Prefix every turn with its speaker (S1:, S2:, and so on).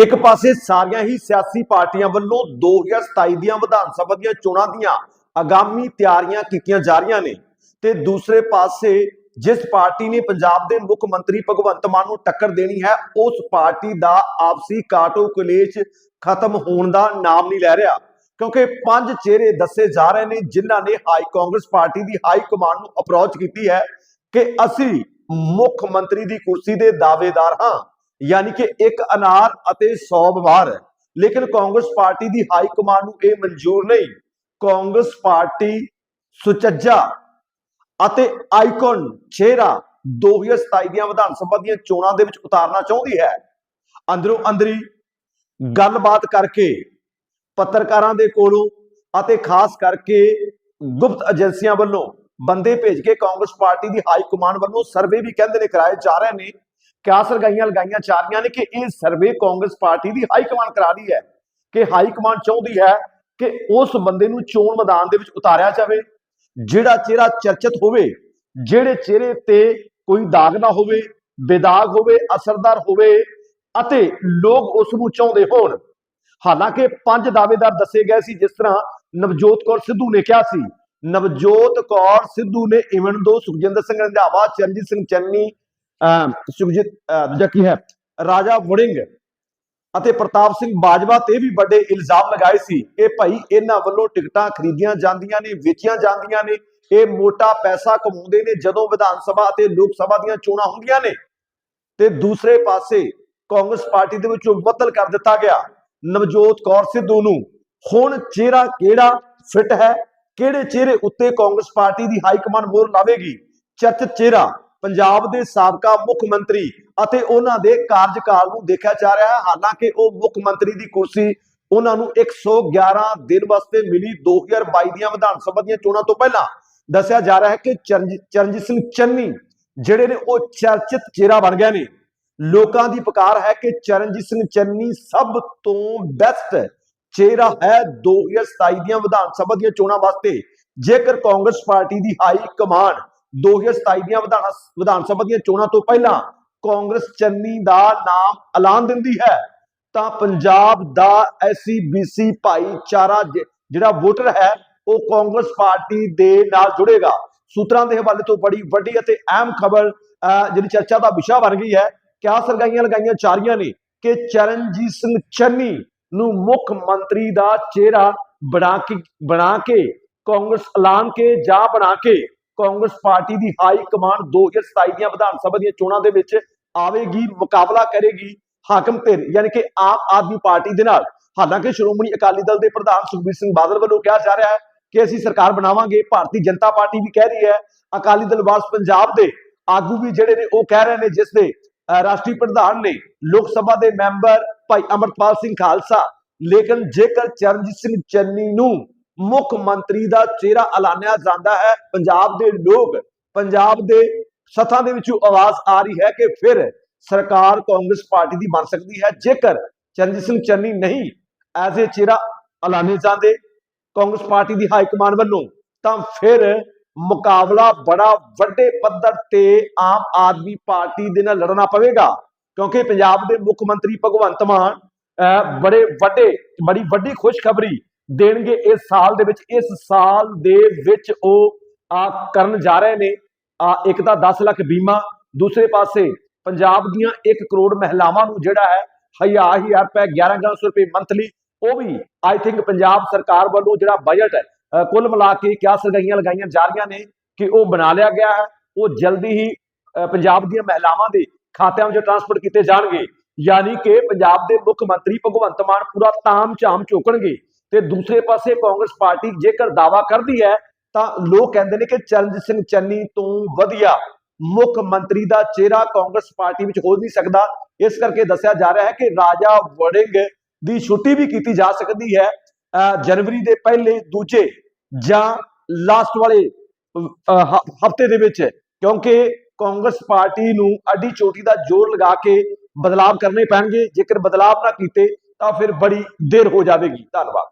S1: ਇੱਕ ਪਾਸੇ ਸਾਰੀਆਂ ਹੀ ਸਿਆਸੀ ਪਾਰਟੀਆਂ ਵੱਲੋਂ 2027 ਦੀਆਂ ਵਿਧਾਨ ਸਭਾ ਦੀਆਂ ਚੋਣਾਂ ਦੀਆਂ ਆਗਾਮੀ ਤਿਆਰੀਆਂ ਕੀਤੀਆਂ ਜਾ ਰਹੀਆਂ ਨੇ ਤੇ ਦੂਸਰੇ ਪਾਸੇ ਜਿਸ ਪਾਰਟੀ ਨੇ ਪੰਜਾਬ ਦੇ ਮੁੱਖ ਮੰਤਰੀ ਭਗਵੰਤ ਮਾਨ ਨੂੰ ਟੱਕਰ ਦੇਣੀ ਹੈ, ਉਸ ਪਾਰਟੀ ਦਾ ਆਪਸੀ ਕਾਟੋ ਕਲੇਸ਼ ਖਤਮ ਹੋਣ ਦਾ ਨਾਮ ਨਹੀਂ ਲੈ ਰਿਹਾ। ਕਿਉਂਕਿ ਪੰਜ ਚਿਹਰੇ ਦੱਸੇ ਜਾ ਰਹੇ ਨੇ ਜਿਨ੍ਹਾਂ ਨੇ ਹਾਈ ਕਾਂਗਰਸ ਪਾਰਟੀ ਦੀ ਹਾਈ ਕਮਾਂਡ ਨੂੰ ਅਪਰੋਚ ਕੀਤੀ ਹੈ ਕਿ ਅਸੀਂ ਮੁੱਖ ਮੰਤਰੀ ਦੀ ਕੁਰਸੀ ਦੇ ਦਾਅਵੇਦਾਰ ਹਾਂ। ਯਾਨੀ ਕਿ ਇੱਕ ਅਨਾਰ ਅਤੇ 100 ਬਵਾਰ ਲੇਕਿਨ ਕਾਂਗਰਸ ਪਾਰਟੀ ਦੀ ਹਾਈ ਕਮਾਂਡ ਨੂੰ ਇਹ ਮਨਜ਼ੂਰ ਨਹੀਂ। ਕਾਂਗਰਸ ਪਾਰਟੀ ਸੁਚੱਜਾ ਅਤੇ ਆਈਕਨ ਚਿਹਰਾ 2027 ਦੀਆਂ ਵਿਧਾਨ ਸਭਾ ਦੀਆਂ ਚੋਣਾਂ ਦੇ ਵਿੱਚ ਉਤਾਰਨਾ ਚਾਹੁੰਦੀ ਹੈ। ਅੰਦਰੋਂ ਅੰਦਰੀ ਗੱਲਬਾਤ ਕਰਕੇ, ਪੱਤਰਕਾਰਾਂ ਦੇ ਕੋਲੋਂ ਅਤੇ ਖਾਸ ਕਰਕੇ ਗੁਪਤ ਏਜੰਸੀਆਂ ਵੱਲੋਂ ਬੰਦੇ ਭੇਜ ਕੇ ਕਾਂਗਰਸ ਪਾਰਟੀ ਦੀ ਹਾਈ ਕਮਾਂਡ ਵੱਲੋਂ ਸਰਵੇ ਵੀ ਕਹਿੰਦੇ ਨੇ, ਕਰਾਏ ਜਾ ਰਹੇ ਨੇ। ਕਿਆਸ ਲਗਾਈਆਂ ਲਗਾਈਆਂ ਜਾ ਰਹੀਆਂ ਨੇ ਕਿ ਇਹ ਸਰਵੇ ਕਾਂਗਰਸ ਪਾਰਟੀ ਦੀ ਹਾਈ ਕਮਾਂਡ ਕਰਾ ਰਹੀ ਹੈ, ਕਿ ਹਾਈ ਕਮਾਂਡ ਚਾਹੁੰਦੀ ਹੈ ਕਿ ਉਸ ਬੰਦੇ ਨੂੰ ਚੋਣ ਮੈਦਾਨ ਦੇ ਵਿੱਚ ਉਤਾਰਿਆ ਜਾਵੇ, ਜਿਹੜਾ ਚਿਹਰਾ ਚਰਚਿਤ ਹੋਵੇ, ਜਿਹੜੇ ਚਿਹਰੇ ਤੇ ਕੋਈ ਦਾਗ ਨਾ ਹੋਵੇ, ਬੇਦਾਗ ਹੋਵੇ, ਅਸਰਦਾਰ ਹੋਵੇ ਅਤੇ ਲੋਕ ਉਸ ਨੂੰ ਚਾਹੁੰਦੇ ਹੋਣ। ਹਾਲਾਂਕਿ ਪੰਜ ਦਾਅਵੇਦਾਰ ਦੱਸੇ ਗਏ ਸੀ, ਜਿਸ ਤਰ੍ਹਾਂ ਨਵਜੋਤ ਕੌਰ ਸਿੱਧੂ ਨੇ ਕਿਹਾ ਸੀ, ਨਵਜੋਤ ਕੌਰ ਸਿੱਧੂ ਨੇ ਇਵਨ ਦੋ ਸੁਖਜਿੰਦਰ ਸਿੰਘ ਰੰਧਾਵਾ, ਚਰਨਜੀਤ ਸਿੰਘ ਚੰਨੀ ਸੁਖਜੀਤ ਦੂਜਾ ਕੀ ਹੈ? ਰਾਜਾ ਵੜਿੰਗ ਅਤੇ ਪ੍ਰਤਾਪ ਸਿੰਘ ਬਾਜਵਾ ਤੇ ਵੀ ਵੱਡੇ ਇਲਜ਼ਾਮ ਲਗਾਏ ਸੀ ਕਿ ਭਾਈ ਇਹਨਾਂ ਵੱਲੋਂ ਟਿਕਟਾਂ ਖਰੀਦੀਆਂ ਜਾਂਦੀਆਂ ਨੇ, ਵੇਚੀਆਂ ਜਾਂਦੀਆਂ ਨੇ, ਇਹ ਮੋਟਾ ਪੈਸਾ ਕਮਾਉਂਦੇ ਨੇ, ਜਦੋਂ ਵਿਧਾਨ ਸਭਾ ਅਤੇ ਲੋਕ ਸਭਾ ਦੀਆਂ ਚੋਣਾਂ ਹੁੰਦੀਆਂ ਨੇ। ਤੇ ਦੂਸਰੇ ਪਾਸੇ ਕਾਂਗਰਸ ਪਾਰਟੀ ਦੇ ਵਿੱਚੋਂ ਬਦਲ ਕਰ ਦਿੱਤਾ ਗਿਆ, ਨਵਜੋਤ ਕੌਰ ਸਿੱਧੂ ਨੂੰ। ਹੁਣ ਚਿਹਰਾ ਕਿਹੜਾ ਫਿੱਟ ਹੈ? ਕਿਹੜੇ ਚਿਹਰੇ ਉੱਤੇ ਕਾਂਗਰਸ ਪਾਰਟੀ ਦੀ ਹਾਈ ਕਮਾਂਡ ਮੋਹਰ ਲਾਵੇਗੀ? ਚਰਚਿਤ ਚਿਹਰਾ। ਪੰਜਾਬ ਦੇ ਸਾਬਕਾ ਮੁੱਖ ਮੰਤਰੀ ਅਤੇ ਉਹਨਾਂ ਦੇ ਕਾਰਜਕਾਲ ਨੂੰ ਦੇਖਿਆ ਜਾ ਰਿਹਾ ਹੈ। ਹਾਲਾਂਕਿ ਉਹ ਮੁੱਖ ਮੰਤਰੀ ਦੀ ਕੁਰਸੀ ਉਹਨਾਂ ਨੂੰ 111 ਦਿਨ ਵਾਸਤੇ ਮਿਲੀ 2022 ਦੀਆਂ ਵਿਧਾਨ ਸਭਾ ਦੀਆਂ ਚੋਣਾਂ ਤੋਂ ਪਹਿਲਾਂ। ਦੱਸਿਆ ਜਾ ਰਿਹਾ ਹੈ ਕਿ ਚਰਨਜੀਤ ਚਰਨਜੀਤ ਸਿੰਘ ਚੰਨੀ ਜਿਹੜੇ ਨੇ ਉਹ ਚਰਚਿਤ ਚਿਹਰਾ ਬਣ ਗਏ ਨੇ। ਲੋਕਾਂ ਦੀ ਪੁਕਾਰ ਹੈ ਕਿ ਚਰਨਜੀਤ ਸਿੰਘ ਚੰਨੀ ਸਭ ਤੋਂ ਬੈਸਟ ਚਿਹਰਾ ਹੈ 2027 ਦੀਆਂ ਵਿਧਾਨ ਸਭਾ ਦੀਆਂ ਚੋਣਾਂ ਵਾਸਤੇ। ਜੇਕਰ ਕਾਂਗਰਸ ਪਾਰਟੀ ਦੀ ਹਾਈ ਕਮਾਂਡ 2027 ਦੀਆਂ ਵਿਧਾਨ ਵਿਧਾਨ ਸਭਾ ਦੀਆਂ ਚੋਣਾਂ ਤੋਂ ਪਹਿਲਾਂ ਕਾਂਗਰਸ ਚੰਨੀ ਦਾ ਨਾਮ ਐਲਾਨ ਦਿੰਦੀ ਹੈ। ਤਾਂ ਪੰਜਾਬ ਦਾ ਐਸਸੀ ਬੀਸੀ ਭਾਈਚਾਰਾ ਜਿਹੜਾ ਵੋਟਰ ਹੈ, ਉਹ ਕਾਂਗਰਸ ਪਾਰਟੀ ਦੇ ਨਾਲ ਜੁੜੇਗਾ। ਸੂਤਰਾਂ ਦੇ ਹਵਾਲੇ ਤੋਂ ਬੜੀ ਵੱਡੀ ਅਤੇ ਅਹਿਮ ਖਬਰ ਜਿਹੜੀ ਚਰਚਾ ਦਾ ਵਿਸ਼ਾ ਬਣ ਗਈ ਹੈ, ਕਿਆ ਸਰਗਾਈਆਂ ਲਗਾਈਆਂ ਜਾ ਰਹੀਆਂ ਨੇ ਕਿ ਚਰਨਜੀਤ ਸਿੰਘ ਚੰਨੀ ਨੂੰ ਮੁੱਖ ਮੰਤਰੀ ਦਾ ਚਿਹਰਾ ਬਣਾ ਕੇ ਬਣਾ ਕੇ ਕਾਂਗਰਸ ਐਲਾਨ ਕੇ ਜਾਂ ਬਣਾ ਕੇ ਕਾਂਗਰਸ ਪਾਰਟੀ ਦੀ ਹਾਈ ਕਮਾਂਡ 2027 ਦੀਆਂ ਵਿਧਾਨ ਸਭਾ ਦੀਆਂ ਚੋਣਾਂ ਦੇ ਵਿੱਚ ਆਵੇਗੀ, ਮੁਕਾਬਲਾ ਕਰੇਗੀ, ਹਾਕਮ ਧਿਰ, ਯਾਨੀ ਕਿ ਆਮ ਆਦਮੀ ਪਾਰਟੀ ਦੇ ਨਾਲ। ਹਾਲਾਂਕਿ ਸ਼੍ਰੋਮਣੀ ਅਕਾਲੀ ਦਲ ਦੇ ਪ੍ਰਧਾਨ ਸੁਖਬੀਰ ਸਿੰਘ ਬਾਦਲ ਵੱਲੋਂ ਕਿਹਾ ਜਾ ਰਿਹਾ ਹੈ ਕਿ ਅਸੀਂ ਸਰਕਾਰ ਬਣਾਵਾਂਗੇ, ਭਾਰਤੀ ਜਨਤਾ ਪਾਰਟੀ ਵੀ ਕਹਿ ਰਹੀ ਹੈ, ਅਕਾਲੀ ਦਲ ਵਾਰਸ ਪੰਜਾਬ ਦੇ ਆਗੂ ਵੀ ਜਿਹੜੇ ਨੇ ਉਹ ਕਹਿ ਰਹੇ ਨੇ, ਜਿਸ ਦੇ ਰਾਸ਼ਟਰੀ ਪ੍ਰਧਾਨ ਨੇ ਲੋਕ ਸਭਾ ਦੇ ਮੈਂਬਰ ਭਾਈ ਅਮਰਪਾਲ ਸਿੰਘ ਖਾਲਸਾ, ਲੇਕਿਨ ਜੇਕਰ ਚਰਨਜੀਤ ਸਿੰਘ ਚੰਨੀ ਨੂੰ ਮੁੱਖ ਮੰਤਰੀ ਦਾ ਚਿਹਰਾ ਐਲਾਨਿਆ ਜਾਂਦਾ ਹੈ। ਪੰਜਾਬ ਦੇ ਲੋਕ ਪੰਜਾਬ ਦੇ ਸੱਥਾਂ ਦੇ ਵਿੱਚੋਂ ਆਵਾਜ਼ ਆ ਰਹੀ ਹੈ ਕਿ ਫਿਰ ਸਰਕਾਰ ਕਾਂਗਰਸ ਪਾਰਟੀ ਦੀ ਬਣ ਸਕਦੀ ਹੈ। ਜੇਕਰ ਚਰਨਜੀਤ ਸਿੰਘ ਚੰਨੀ ਨਹੀਂ ਐਜ਼ ਏ ਚਿਹਰਾ ਐਲਾਨੇ ਜਾਂਦੇ ਕਾਂਗਰਸ ਪਾਰਟੀ ਦੀ ਹਾਈ ਕਮਾਂਡ ਵੱਲੋਂ ਤਾਂ ਫਿਰ ਮੁਕਾਬਲਾ ਬੜਾ ਵੱਡੇ ਪੱਧਰ ਤੇ ਆਮ ਆਦਮੀ ਪਾਰਟੀ ਦੇ ਨਾਲ ਲੜਨਾ ਪਵੇਗਾ। ਕਿਉਂਕਿ ਪੰਜਾਬ ਦੇ ਮੁੱਖ ਮੰਤਰੀ ਭਗਵੰਤ ਮਾਨ ਅਹ, ਬੜੇ ਵੱਡੇ ਬੜੀ ਵੱਡੀ ਖੁਸ਼ਖਬਰੀ ਦੇਣਗੇ। ਇਸ ਸਾਲ ਦੇ ਵਿੱਚ ਇਸ ਸਾਲ ਦੇ ਵਿੱਚ ਉਹ ਆ ਕਰਨ ਜਾ ਰਹੇ ਨੇ। ਆ ਇੱਕ ਤਾਂ 10 ਲੱਖ ਬੀਮਾ ਦੂਸਰੇ ਪਾਸੇ ਪੰਜਾਬ ਦੀਆਂ 1 ਕਰੋੜ ਮਹਿਲਾਵਾਂ ਨੂੰ ਜਿਹੜਾ ਹੈ ਹਜ਼ਾਰ ਹਜ਼ਾਰ ਰੁਪਏ 1100 ਰੁਪਏ ਮੰਥਲੀ ਉਹ ਵੀ ਆਈ ਥਿੰਕ ਪੰਜਾਬ ਸਰਕਾਰ ਵੱਲੋਂ ਜਿਹੜਾ ਬਜਟ ਹੈ ਕੁੱਲ ਮਿਲਾ ਕੇ ਕਿਆ ਸਗਾਈਆਂ ਲਗਾਈਆਂ ਜਾ ਰਹੀਆਂ ਨੇ ਕਿ ਉਹ ਬਣਾ ਲਿਆ ਗਿਆ ਹੈ। ਉਹ ਜਲਦੀ ਹੀ ਅ, ਪੰਜਾਬ ਦੀਆਂ ਮਹਿਲਾਵਾਂ ਦੇ ਖਾਤਿਆਂ ਵਿੱਚ ਟ੍ਰਾਂਸਫਰ ਕੀਤੇ ਜਾਣਗੇ। ਯਾਨੀ ਕਿ ਪੰਜਾਬ ਦੇ ਮੁੱਖ ਮੰਤਰੀ ਭਗਵੰਤ ਮਾਨ ਪੂਰਾ ਤਾਮ ਝਾਮ ਝੋਕਣਗੇ। ਤੇ ਦੂਸਰੇ ਪਾਸੇ ਕਾਂਗਰਸ ਪਾਰਟੀ ਜੇਕਰ ਦਾਵਾ ਕਰਦੀ ਹੈ, ਤਾਂ ਲੋਕ ਕਹਿੰਦੇ ਨੇ ਕਿ ਚਰਨਜੀਤ ਸਿੰਘ ਚੰਨੀ ਤੋਂ ਵਧੀਆ ਮੁੱਖ ਮੰਤਰੀ ਦਾ ਚਿਹਰਾ ਕਾਂਗਰਸ ਪਾਰਟੀ ਵਿੱਚ ਹੋ ਨਹੀਂ ਸਕਦਾ। ਇਸ ਕਰਕੇ ਦੱਸਿਆ ਜਾ ਰਿਹਾ ਹੈ ਕਿ ਰਾਜਾ ਵੜਿੰਗ ਦੀ ਛੁੱਟੀ ਵੀ ਕੀਤੀ ਜਾ ਸਕਦੀ ਹੈ ਜਨਵਰੀ ਦੇ ਪਹਿਲੇ ਦੂਜੇ ਜਾਂ ਲਾਸਟ ਵਾਲੇ ਹਫ਼ਤੇ ਦੇ ਵਿੱਚ। ਕਿਉਂਕਿ ਕਾਂਗਰਸ ਪਾਰਟੀ ਨੂੰ ਅੱਡੀ ਚੋਟੀ ਦਾ ਜ਼ੋਰ ਲਗਾ ਕੇ ਬਦਲਾਵ ਕਰਨੇ ਪੈਣਗੇ। ਜੇਕਰ ਬਦਲਾਵ ਨਾ ਕੀਤੇ, ਤਾਂ ਫਿਰ ਬੜੀ ਦੇਰ ਹੋ ਜਾਵੇਗੀ। ਧੰਨਵਾਦ।